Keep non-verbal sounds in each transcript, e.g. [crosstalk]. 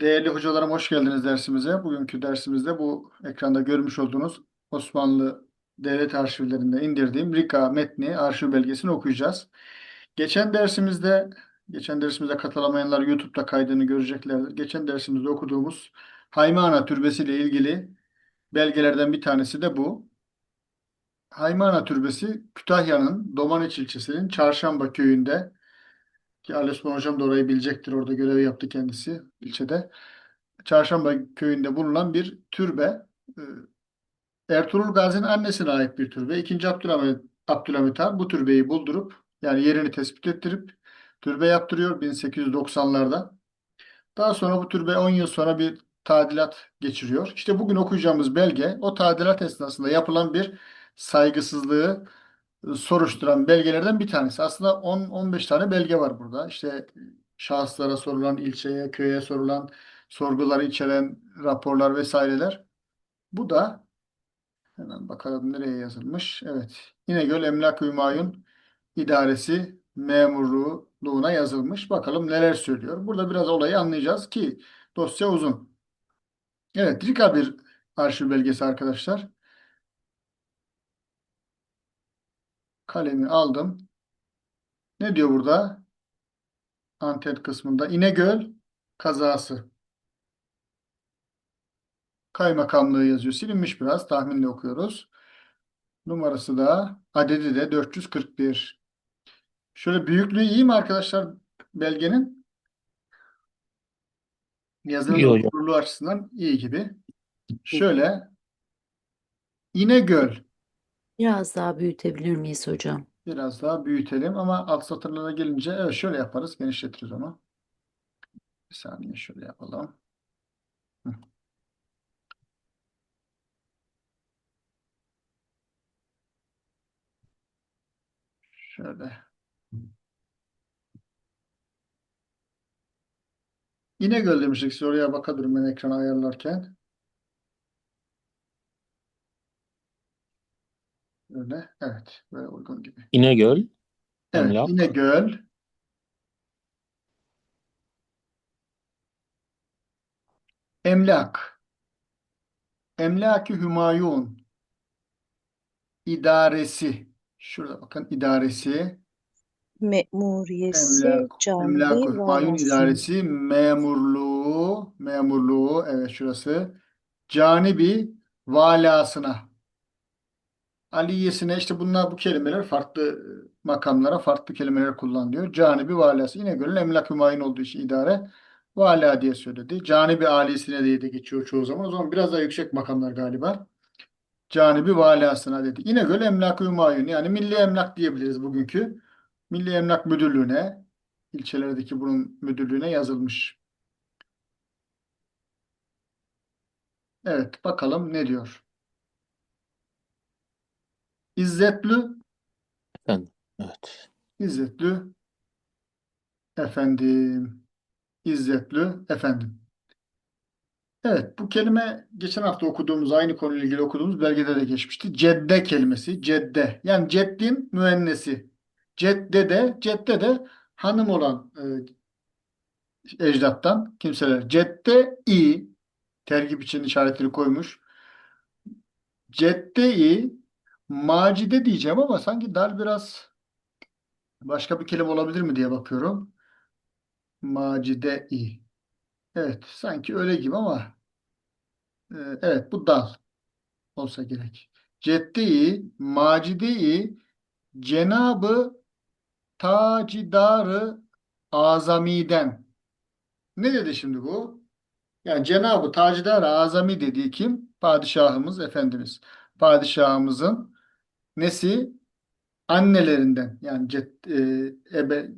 Değerli hocalarım hoş geldiniz dersimize. Bugünkü dersimizde bu ekranda görmüş olduğunuz Osmanlı Devlet arşivlerinde indirdiğim Rika metni arşiv belgesini okuyacağız. Geçen dersimizde, geçen dersimizde katılamayanlar YouTube'da kaydını göreceklerdir. Geçen dersimizde okuduğumuz Haymana Türbesi ile ilgili belgelerden bir tanesi de bu. Haymana Türbesi Kütahya'nın Domaniç ilçesinin Çarşamba köyünde ki Ali Osman Hocam da orayı bilecektir. Orada görev yaptı kendisi ilçede. Çarşamba köyünde bulunan bir türbe. Ee, Ertuğrul Gazi'nin annesine ait bir türbe. İkinci Abdülhamit, Abdülhamit Han bu türbeyi buldurup yani yerini tespit ettirip türbe yaptırıyor 1890'larda. Daha sonra bu türbe 10 yıl sonra bir tadilat geçiriyor. İşte bugün okuyacağımız belge o tadilat esnasında yapılan bir saygısızlığı soruşturan belgelerden bir tanesi. Aslında 10-15 tane belge var burada. İşte şahıslara sorulan, ilçeye, köye sorulan sorguları içeren raporlar vesaireler. Bu da hemen bakalım nereye yazılmış. Evet. İnegöl Emlak Hümayun İdaresi memurluğuna yazılmış. Bakalım neler söylüyor. Burada biraz olayı anlayacağız ki dosya uzun. Evet, Rika bir arşiv belgesi arkadaşlar. Kalemi aldım. Ne diyor burada? Antet kısmında İnegöl kazası. Kaymakamlığı yazıyor. Silinmiş biraz. Tahminle okuyoruz. Numarası da adedi de 441. Şöyle büyüklüğü iyi mi arkadaşlar belgenin? Yazının okurluğu açısından iyi gibi. Şöyle İnegöl Biraz daha büyütebilir miyiz hocam? biraz daha büyütelim ama alt satırlara gelince evet şöyle yaparız. Genişletiriz onu. Bir saniye şöyle yapalım. Şöyle. İnegöl demiştik. Siz oraya bakabilirim ben ekranı ayarlarken. Öyle. Evet. Böyle uygun gibi. İnegöl, Evet. Emlak. İnegöl. Emlak. Emlaki Hümayun. İdaresi. Şurada bakın idaresi. Memuriyesi, Emlak, cami, Emlak Hümayun valisi. İdaresi memurluğu, memurluğu evet şurası. Canibi valasına. Aliyesine işte bunlar bu kelimeler farklı e, makamlara farklı kelimeler kullanılıyor. Canibi valası. İnegöl'ün Emlak Hümayun olduğu için idare vala diye söyledi. Canibi alisine diye de geçiyor çoğu zaman. O zaman biraz daha yüksek makamlar galiba. Canibi valasına dedi. İnegöl Emlak Hümayun yani Milli Emlak diyebiliriz bugünkü. Milli Emlak Müdürlüğü'ne, ilçelerdeki bunun müdürlüğüne yazılmış. Evet, bakalım ne diyor. İzzetli, Efendim. Evet. İzzetli efendim, İzzetli efendim. Evet, bu kelime geçen hafta okuduğumuz, aynı konuyla ilgili okuduğumuz belgede de geçmişti. Cedde kelimesi, cedde. Yani ceddin müennesi. Cedde de, cedde de hanım olan e, ecdattan kimseler. Cedde-i tergip için işaretleri koymuş. Cedde-i macide diyeceğim ama sanki dal biraz başka bir kelime olabilir mi diye bakıyorum. Macide-i. Evet, sanki öyle gibi ama e, evet bu dal olsa gerek. Cedde-i, macide-i Cenabı Tacidarı Azami'den. Ne dedi şimdi bu? Yani Cenab-ı Tacidar Azami dediği kim? Padişahımız, Efendimiz. Padişahımızın nesi? Annelerinden yani cet, e, ebe,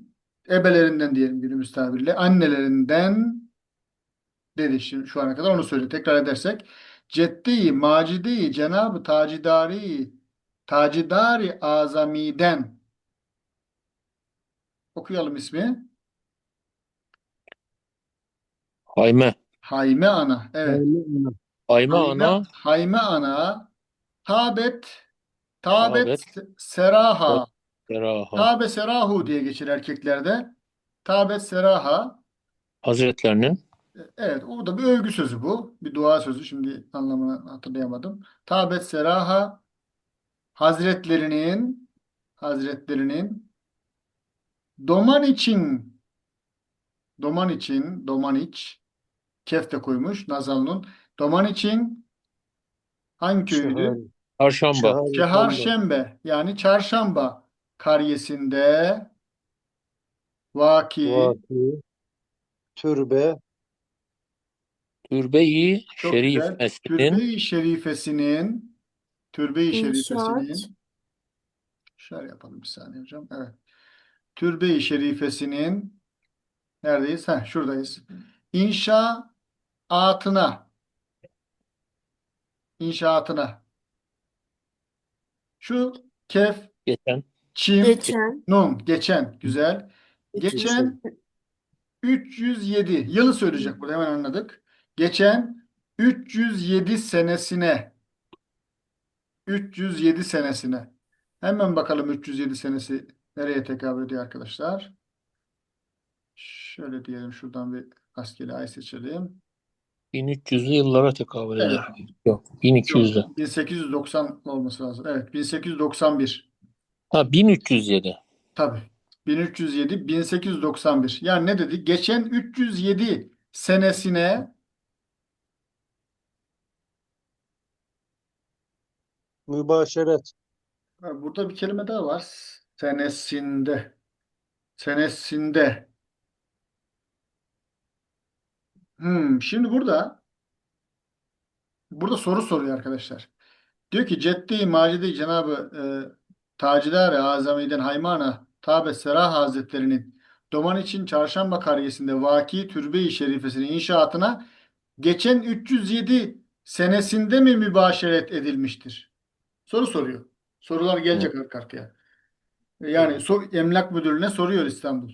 ebelerinden diyelim günümüz tabiriyle. Annelerinden dedi şimdi şu ana kadar onu söyledi. Tekrar edersek. Ceddi-i, Macidi-i, Cenab-ı Tacidari, Tacidari Azami'den. Okuyalım ismi. Hayme. Hayme Ana. Evet. Hayme Hayme, ana. Hayme Ana. Tabet. Tabet Tabet. Seraha. Feraha. Tabe Serahu diye geçer erkeklerde. Tabet Seraha. Hazretlerinin Evet, o da bir övgü sözü bu. Bir dua sözü. Şimdi anlamını hatırlayamadım. Tabet seraha Hazretlerinin Hazretlerinin doman için doman için doman iç kefte koymuş Nazallı'nın. Doman için hangi köydü? Çarşamba. Çeharşembe yani çarşamba karyesinde vaki Vaki, türbe, Türbe-i Çok Şerif güzel. Mescidin Türbe-i Şerifesi'nin Türbe-i Şerifesi'nin İnşaat. şöyle yapalım bir saniye hocam. Evet. Türbe-i Şerifesi'nin neredeyiz? Heh, şuradayız. İnşaatına inşaatına şu kef, geçen çim, Geçen. nun geçen güzel. Geçen 307 yılı söyleyecek burada hemen anladık. Geçen 307 senesine 307 senesine hemen bakalım 307 senesi nereye tekabül ediyor arkadaşlar. Şöyle diyelim şuradan bir rastgele ay seçelim. 1300'lü yıllara tekabül Evet. eder. Yok, 1200'lü. Yok, 1890 olması lazım. Evet 1891. Ha 1307. Tabii. 1307, 1891. Yani ne dedik? Geçen 307 senesine mübaşeret, Ha, Burada bir kelime daha var. Senesinde. Senesinde. Hmm, şimdi burada burada soru soruyor arkadaşlar. Diyor ki Ceddi Macide Cenabı e, Tacidar-ı Azami'den Haymana Tabe Serah Hazretlerinin Doman için Çarşamba karyesinde vaki türbe-i şerifesinin inşaatına geçen 307 senesinde mi mübaşeret edilmiştir? Soru soruyor. Sorular gelecek arka arkaya. Yani sor, Emlak Müdürlüğü'ne soruyor İstanbul.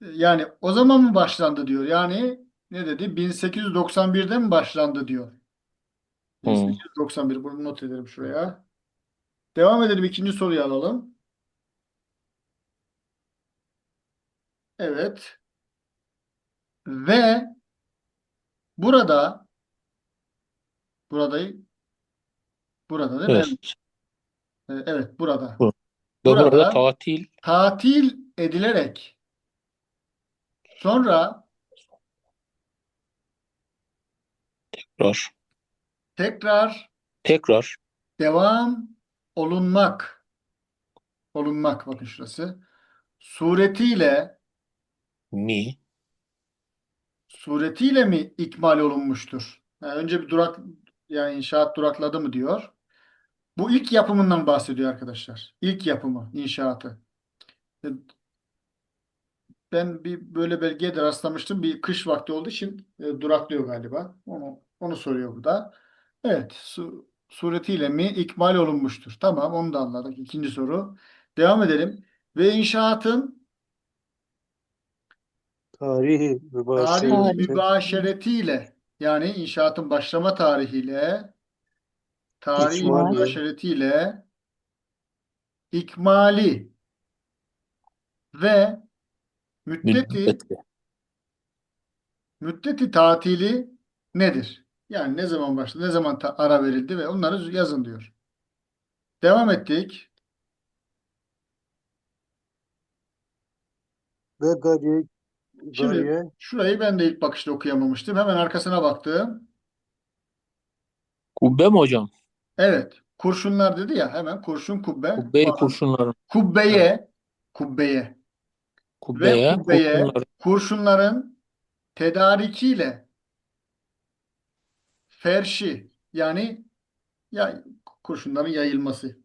Yani o zaman mı başlandı diyor. Yani ne dedi? 1891'de mi başlandı diyor. Hmm. 1891. Bunu not edelim şuraya. Devam edelim. ikinci soruyu alalım. Evet. Ve burada burada burada değil mi? Evet. Evet, evet burada. Bu- burada Burada tatil tatil edilerek sonra tekrar tekrar tekrar devam olunmak olunmak bakın şurası suretiyle mi suretiyle mi ikmal olunmuştur? Yani önce bir durak yani inşaat durakladı mı diyor. Bu ilk yapımından bahsediyor arkadaşlar. İlk yapımı, inşaatı. E, Ben bir böyle belgeye de rastlamıştım. Bir kış vakti olduğu için e, duraklıyor galiba. Onu onu soruyor burada. Evet, su, suretiyle mi ikmal olunmuştur? Tamam, onu da anladık. İkinci soru. Devam edelim. Ve inşaatın tarihi tarihi mübaşereti, mübaşeretiyle yani inşaatın başlama tarihiyle tarihi İkmali. mübaşeretiyle ikmali ve müddeti müddeti tatili nedir? Yani ne zaman başladı, ne zaman ara verildi ve onları yazın diyor. Devam ettik. ve gariye, Şimdi gariye, şurayı ben de ilk bakışta okuyamamıştım. Hemen arkasına baktım. kubbe mi hocam? Evet, kurşunlar dedi ya hemen kurşun kubbe. Kubbe-i falan. kurşunların Kubbeye, kubbeye ve kubbeye kubbeye kurşunların kurşunların tedarikiyle ferşi yani ya kurşunların yayılması.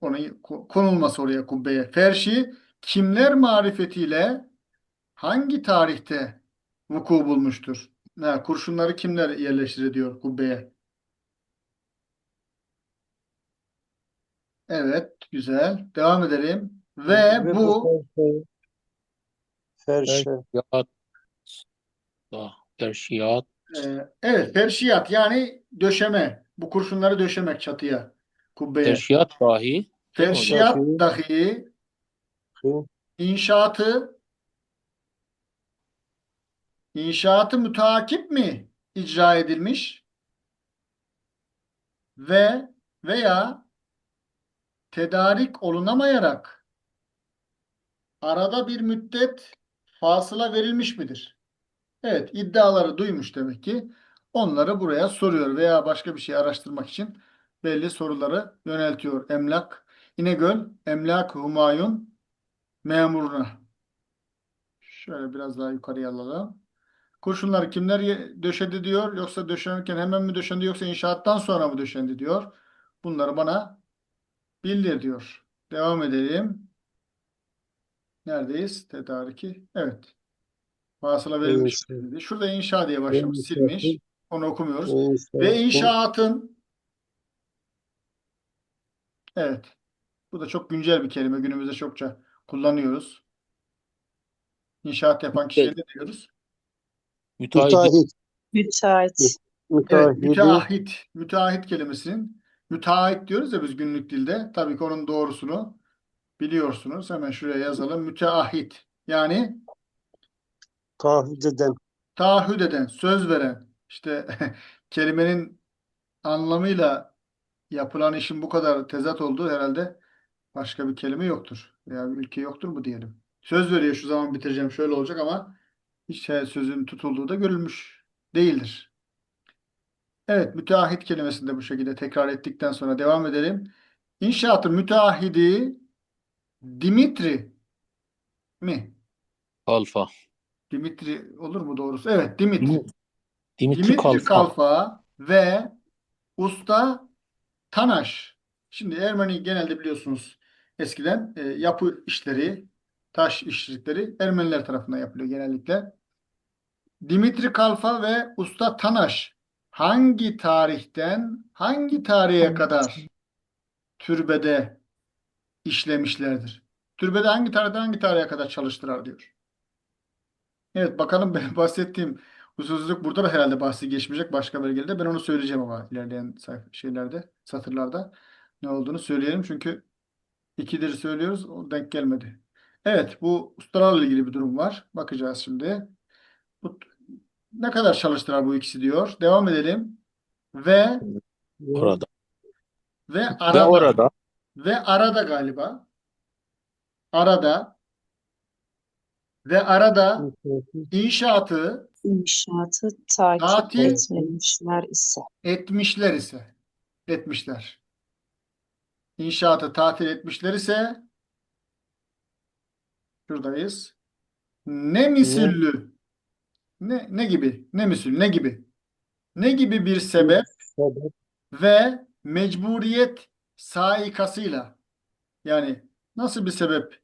Onun ko- konulması oraya kubbeye. Ferşi kimler marifetiyle hangi tarihte vuku bulmuştur? Ha, kurşunları kimler yerleştiriyor kubbeye? Evet, güzel. Devam edelim. Ve bu ferşe, Ferşiyat Ferşiyat e, evet ferşiyat yani döşeme. Bu kurşunları döşemek çatıya, kubbeye. Ferşiyat dahi? Ferşiyat Dahi. inşaatı inşaatı müteakip mi icra edilmiş ve veya tedarik olunamayarak arada bir müddet fasıla verilmiş midir? Evet, iddiaları duymuş demek ki. Onları buraya soruyor veya başka bir şey araştırmak için belli soruları yöneltiyor. Emlak, İnegöl, Emlak Humayun memuruna. Şöyle biraz daha yukarıya alalım. Kurşunları kimler döşedi diyor yoksa döşenirken hemen mi döşendi yoksa inşaattan sonra mı döşendi diyor. Bunları bana bildir diyor. Devam edelim. Neredeyiz? Tedariki. Evet. Fasıla verilmiş İnşaat. dedi. Şurada inşa diye başlamış, silmiş. İnşaatın- Onu okumuyoruz. Ve İnşaatın- evet. Bu da çok güncel bir kelime. Günümüzde çokça kullanıyoruz. İnşaat yapan kişiye ne diyoruz? Müteahhit. Müteahhit. Müteahhit. Evet, müteahhit. Müteahhit kelimesinin müteahhit diyoruz ya biz günlük dilde. Tabii ki onun doğrusunu biliyorsunuz. Hemen şuraya yazalım. Müteahhit. Yani Taahhüt eden. taahhüt eden, söz veren. İşte [laughs] kelimenin anlamıyla yapılan işin bu kadar tezat olduğu herhalde başka bir kelime yoktur. Veya bir ülke yoktur mu diyelim. Söz veriyor şu zaman bitireceğim şöyle olacak ama hiç sözün tutulduğu da görülmüş değildir. Evet, müteahhit kelimesini de bu şekilde tekrar ettikten sonra devam edelim. İnşaatın müteahhidi Dimitri mi? Kalfa. Dimitri olur mu doğrusu? Evet, Dimitri. Dimitri Dimitri Kalfa. Kalfa ve usta Tanaş. Şimdi Ermeni genelde biliyorsunuz eskiden e, yapı işleri, taş işçilikleri Ermeniler tarafından yapılıyor genellikle. Dimitri Kalfa ve usta Tanaş hangi tarihten hangi tarihe kadar türbede işlemişlerdir? Türbede hangi tarihten hangi tarihe kadar çalıştılar diyor. Evet bakalım [laughs] benim bahsettiğim hususuzluk burada da herhalde bahsi geçmeyecek başka belgede. Ben onu söyleyeceğim ama ilerleyen şeylerde, satırlarda ne olduğunu söyleyelim. Çünkü ikidir söylüyoruz. O denk gelmedi. Evet bu ustalarla ilgili bir durum var. Bakacağız şimdi. Bu, ne kadar çalıştılar bu ikisi diyor. Devam edelim. Ve Orada. ve Ve arada orada ve arada galiba arada ve arada inşaatı İnşaatı takip Tatil- etmemişler ise. etmişler ise etmişler. İnşaatı tatil etmişler ise şuradayız. Ne misillü ne ne gibi? Ne misül ne gibi? Ne gibi bir sebep Sebep. ve mecburiyet saikasıyla yani nasıl bir sebep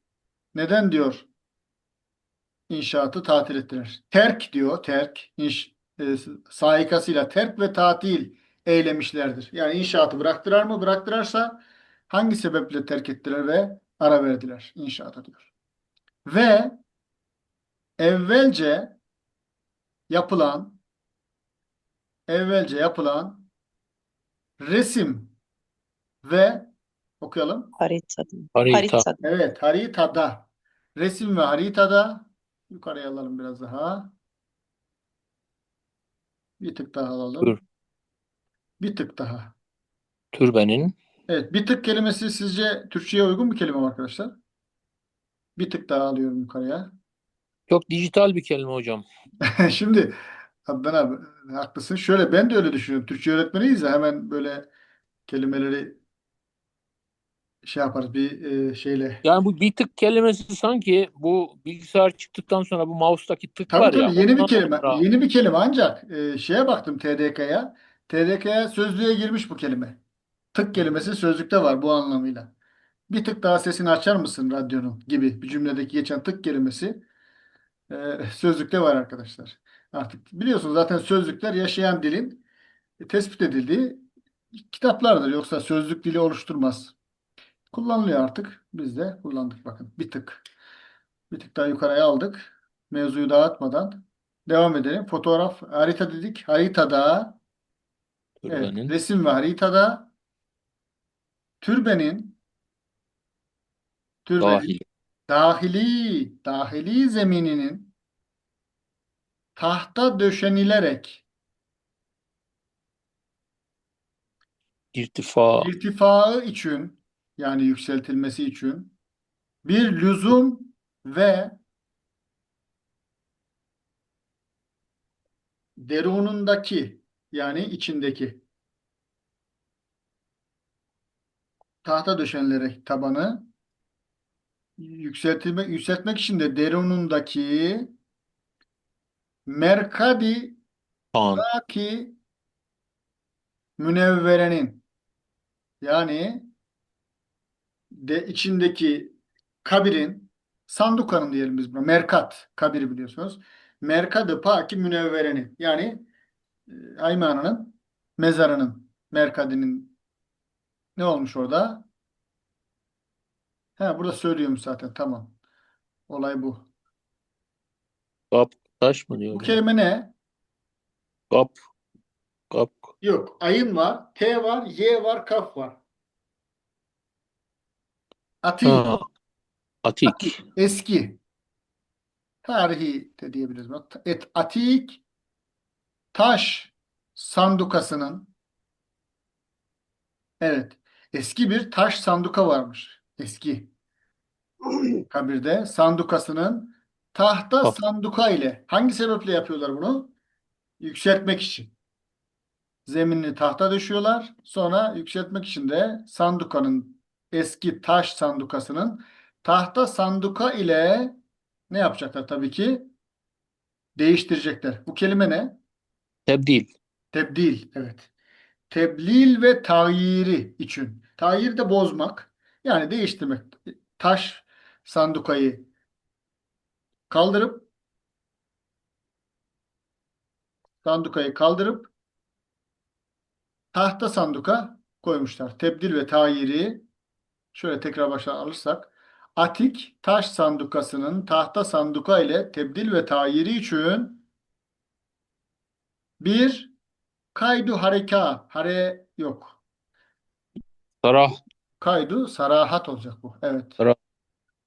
neden diyor inşaatı tatil ettiler. Terk diyor terk inş, e, saikasıyla terk ve tatil eylemişlerdir. Yani inşaatı bıraktırar mı? Bıraktırarsa hangi sebeple terk ettiler ve ara verdiler inşaata diyor. Ve evvelce yapılan evvelce yapılan resim ve okuyalım. Haritada. harita. Haritada. Evet, haritada. Resim ve haritada yukarıya alalım biraz daha. Bir tık daha alalım. Dur. Bir tık daha. Türbenin Evet, bir tık kelimesi sizce Türkçe'ye uygun bir kelime mi arkadaşlar? Bir tık daha alıyorum yukarıya. çok dijital bir kelime hocam. [laughs] Şimdi Adnan abi haklısın. Şöyle ben de öyle düşünüyorum. Türkçe öğretmeniyiz ya hemen böyle kelimeleri şey yaparız bir e, şeyle. Yani bu bir tık kelimesi sanki bu bilgisayar çıktıktan sonra bu mouse'taki tık Tabii var tabii ya yeni bir ondan kelime. sonra Yeni bir kelime ancak e, şeye baktım TDK'ya. TDK'ya sözlüğe girmiş bu kelime. Tık kelimesi sözlükte var bu anlamıyla. Bir tık daha sesini açar mısın radyonun gibi bir cümledeki geçen tık kelimesi e, sözlükte var arkadaşlar. Artık biliyorsunuz zaten sözlükler yaşayan dilin tespit edildiği kitaplardır. Yoksa sözlük dili oluşturmaz. Kullanılıyor artık. Biz de kullandık bakın. Bir tık. Bir tık daha yukarıya aldık. Mevzuyu dağıtmadan. Devam edelim. Fotoğraf, harita dedik. Haritada, evet, türbenin resim ve haritada türbenin türbenin dahil. dahili, dahili zemininin tahta döşenilerek İrtifa. irtifaı için yani yükseltilmesi için. Bir lüzum ve derunundaki yani içindeki tahta döşenilerek tabanı yükseltilmek yükseltmek için de derunundaki merkadi ki münevverenin yani de içindeki kabirin sandukanın diyelim biz buna merkat kabiri biliyorsunuz. Merkadı paki münevverenin yani e, Aymana'nın mezarının merkadinin ne olmuş orada? He burada söylüyorum zaten tamam. Olay bu. Kap. Taş mı Bu diyor? kelime ne? Kap. Kap. Yok. Ayın var, T var, Y var, kaf var. Atik. Ha. Atik. Eski. Tarihi de diyebiliriz. Et, atik taş sandukasının evet eski bir taş sanduka varmış. Eski [clears throat] kabirde sandukasının tahta Kaf. sanduka ile hangi sebeple yapıyorlar bunu? Yükseltmek için. Zeminini tahta döşüyorlar. Sonra yükseltmek için de sandukanın eski taş sandukasının tahta sanduka ile ne yapacaklar tabii ki? Değiştirecekler. Bu kelime ne? Tebdil. Tebdil. Evet. Teblil ve tayyiri için. Tayyir de bozmak. Yani değiştirmek. Taş sandukayı kaldırıp sandukayı kaldırıp tahta sanduka koymuşlar. Tebdil ve tayyiri şöyle tekrar başa alırsak Atik taş sandukasının tahta sanduka ile tebdil ve tayyiri için bir kaydu hareka hare yok. Sarah. Kaydu sarahat olacak bu. Evet. Sara-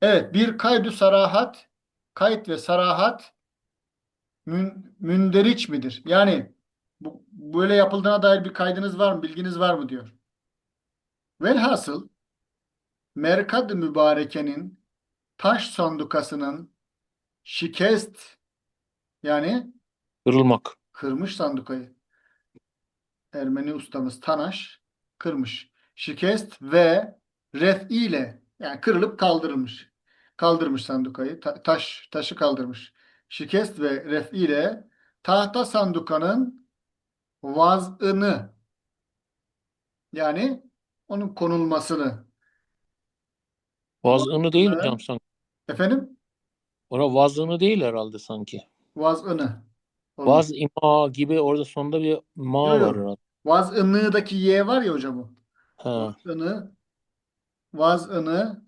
Evet bir kaydu sarahat kayıt ve sarahat mün, münderiç midir? Yani bu, böyle yapıldığına dair bir kaydınız var mı? Bilginiz var mı diyor. Velhasıl Merkad-ı Mübareke'nin taş sandukasının şikest yani Kırılmak. kırmış sandukayı. Ermeni ustamız Tanaş kırmış. Şikest ve ref ile yani kırılıp kaldırılmış. Kaldırmış sandukayı. Ta- taş taşı kaldırmış. Şikest ve ref ile tahta sandukanın vazını yani onun konulmasını Vazını değil Evet. hocam sanki. efendim Ona vazını değil herhalde sanki. vazını. Vaz ima gibi orada sonunda bir ma Yok, yok. var herhalde. Vaz'ını'daki Y var ya hocam o. Ha. Vaz'ını vaz'ını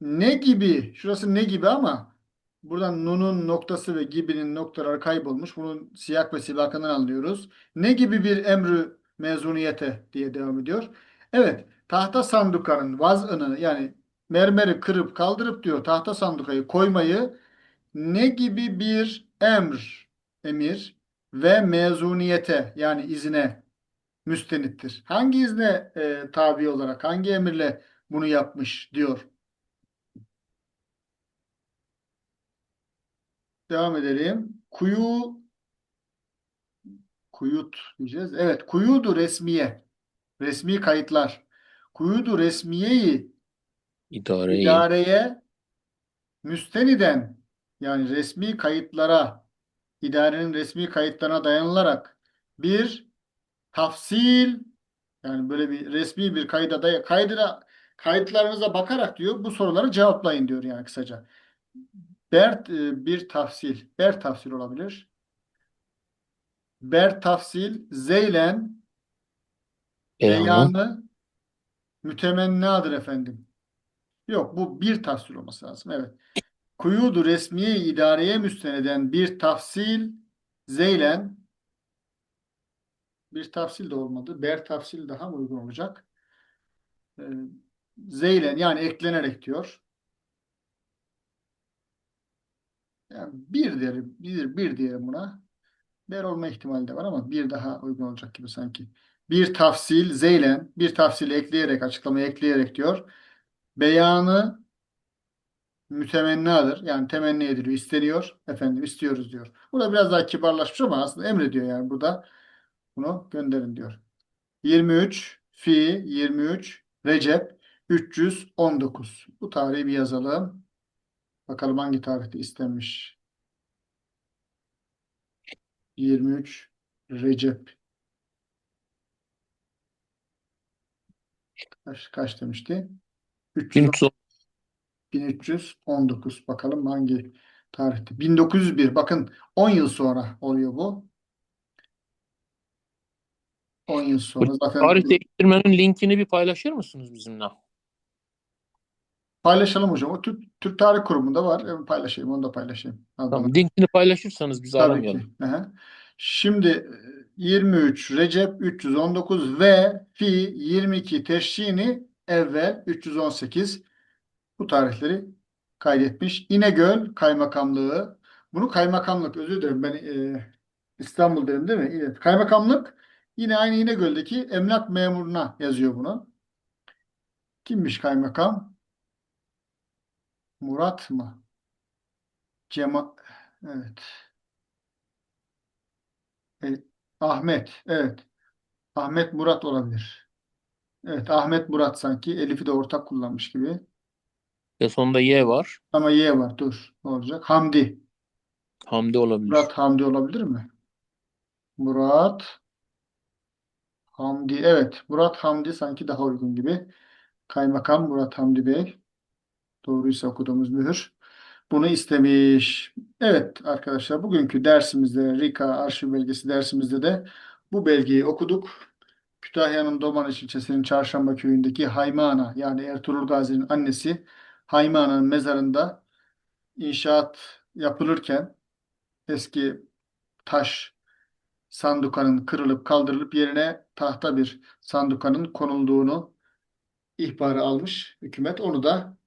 ne gibi şurası ne gibi ama buradan nun'un noktası ve gibinin noktaları kaybolmuş. Bunun siyak ve sibakından anlıyoruz. Ne gibi bir emrü mezuniyete diye devam ediyor. Evet tahta sandukanın vaz'ını yani mermeri kırıp kaldırıp diyor tahta sandukayı koymayı ne gibi bir emr emir ve mezuniyete yani izine müstenittir. Hangi izne e, tabi olarak, hangi emirle bunu yapmış diyor. Devam edelim. Kuyu kuyut diyeceğiz. Evet, kuyudu resmiye. Resmi kayıtlar. Kuyudu resmiyeyi İdareyi. idareye müsteniden yani resmi kayıtlara idarenin resmi kayıtlarına dayanılarak bir tafsil yani böyle bir resmi bir kayda day kaydına kayıtlarınıza bakarak diyor bu soruları cevaplayın diyor yani kısaca. Ber e, bir tafsil, ber tafsil olabilir. Ber tafsil zeylen Beyanı. Mütemennadır efendim. Yok bu bir tafsil olması lazım. Evet. Kuyudu resmiye idareye müsteneden bir tafsil zeylen bir tafsil de olmadı. Ber tafsil daha mı uygun olacak? Ee, zeylen yani eklenerek diyor. Yani bir derim, bir, bir diyelim buna. Der olma ihtimali de var ama bir daha uygun olacak gibi sanki. Bir tafsil zeylen, bir tafsil ekleyerek, açıklamayı ekleyerek diyor. Beyanı mütemennadır. Yani temenni ediliyor, isteniyor. Efendim istiyoruz diyor. Bu da biraz daha kibarlaşmış ama aslında emrediyor yani burada. Bunu gönderin diyor. 23 fi 23 Recep 319. Bu tarihi bir yazalım. Bakalım hangi tarihte istenmiş. 23 Recep. Kaç, kaç demişti? 300, 1310 1319. Bakalım hangi tarihte? 1901. Bakın 10 yıl sonra oluyor bu. 10 yıl sonra zaten Tarih değiştirmenin linkini bir paylaşır mısınız bizimle? paylaşalım hocam. O Türk, Türk Tarih Kurumu'nda var. Evet, paylaşayım. Onu da paylaşayım. Tamam, linkini paylaşırsanız bizi Tabii aramayalım. ki. Aha. Şimdi 23 Recep 319 ve fi 22 Teşrini evvel 318 bu tarihleri kaydetmiş. İnegöl Kaymakamlığı bunu kaymakamlık özür dilerim ben e, İstanbul dedim değil mi? Evet. Kaymakamlık yine aynı İnegöl'deki emlak memuruna yazıyor bunu. Kimmiş kaymakam? Murat mı? Cema evet. E, Ahmet, evet. Ahmet Murat olabilir. Evet, Ahmet Murat sanki. Elif'i de ortak kullanmış gibi. Ve sonunda Y var. Ama Y var. Dur. Ne olacak? Hamdi. Hamdi olabilir. Murat Hamdi olabilir mi? Murat Hamdi. Evet. Murat Hamdi sanki daha uygun gibi. Kaymakam Murat Hamdi Bey. Doğruysa okuduğumuz mühür. Bunu istemiş. Evet arkadaşlar bugünkü dersimizde Rika arşiv belgesi dersimizde de bu belgeyi okuduk. Kütahya'nın Domaniç ilçesinin Çarşamba köyündeki Haymana yani Ertuğrul Gazi'nin annesi Haymana'nın mezarında inşaat yapılırken eski taş sandukanın kırılıp kaldırılıp yerine tahta bir sandukanın konulduğunu ihbarı almış hükümet. Onu da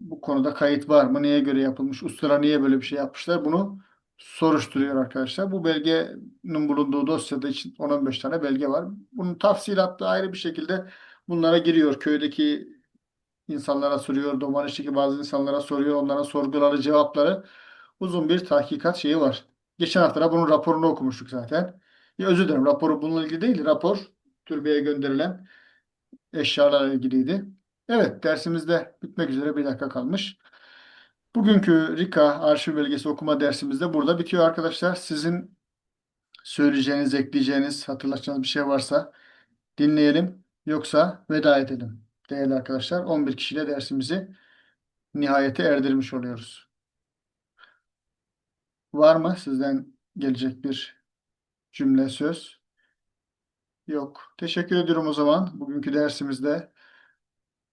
bu konuda kayıt var mı? Neye göre yapılmış? Ustalar niye böyle bir şey yapmışlar? Bunu soruşturuyor arkadaşlar. Bu belgenin bulunduğu dosyada için 10-15 tane belge var. Bunun tafsilatı ayrı bir şekilde bunlara giriyor. Köydeki insanlara soruyor. Domaniş'teki bazı insanlara soruyor. Onlara sorguları, cevapları. Uzun bir tahkikat şeyi var. Geçen hafta da bunun raporunu okumuştuk zaten. Ya özür dilerim. Raporu bununla ilgili değil. Rapor türbeye gönderilen eşyalarla ilgiliydi. Evet, dersimizde bitmek üzere bir dakika kalmış. Bugünkü Rika arşiv belgesi okuma dersimiz de burada bitiyor arkadaşlar. Sizin söyleyeceğiniz, ekleyeceğiniz, hatırlatacağınız bir şey varsa dinleyelim. Yoksa veda edelim. Değerli arkadaşlar, 11 kişiyle dersimizi nihayete erdirmiş oluyoruz. Var mı sizden gelecek bir cümle, söz? Yok. Teşekkür ediyorum o zaman. Bugünkü dersimizde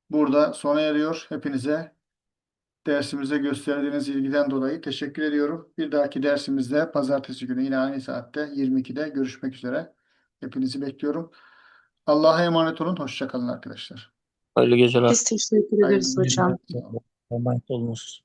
burada sona eriyor. Hepinize dersimize gösterdiğiniz ilgiden dolayı teşekkür ediyorum. Bir dahaki dersimizde pazartesi günü yine aynı saatte 22'de görüşmek üzere. Hepinizi bekliyorum. Allah'a emanet olun. Hoşça kalın arkadaşlar. Hayırlı geceler. Biz teşekkür ederiz Hayırlı hocam. Moment olunuz.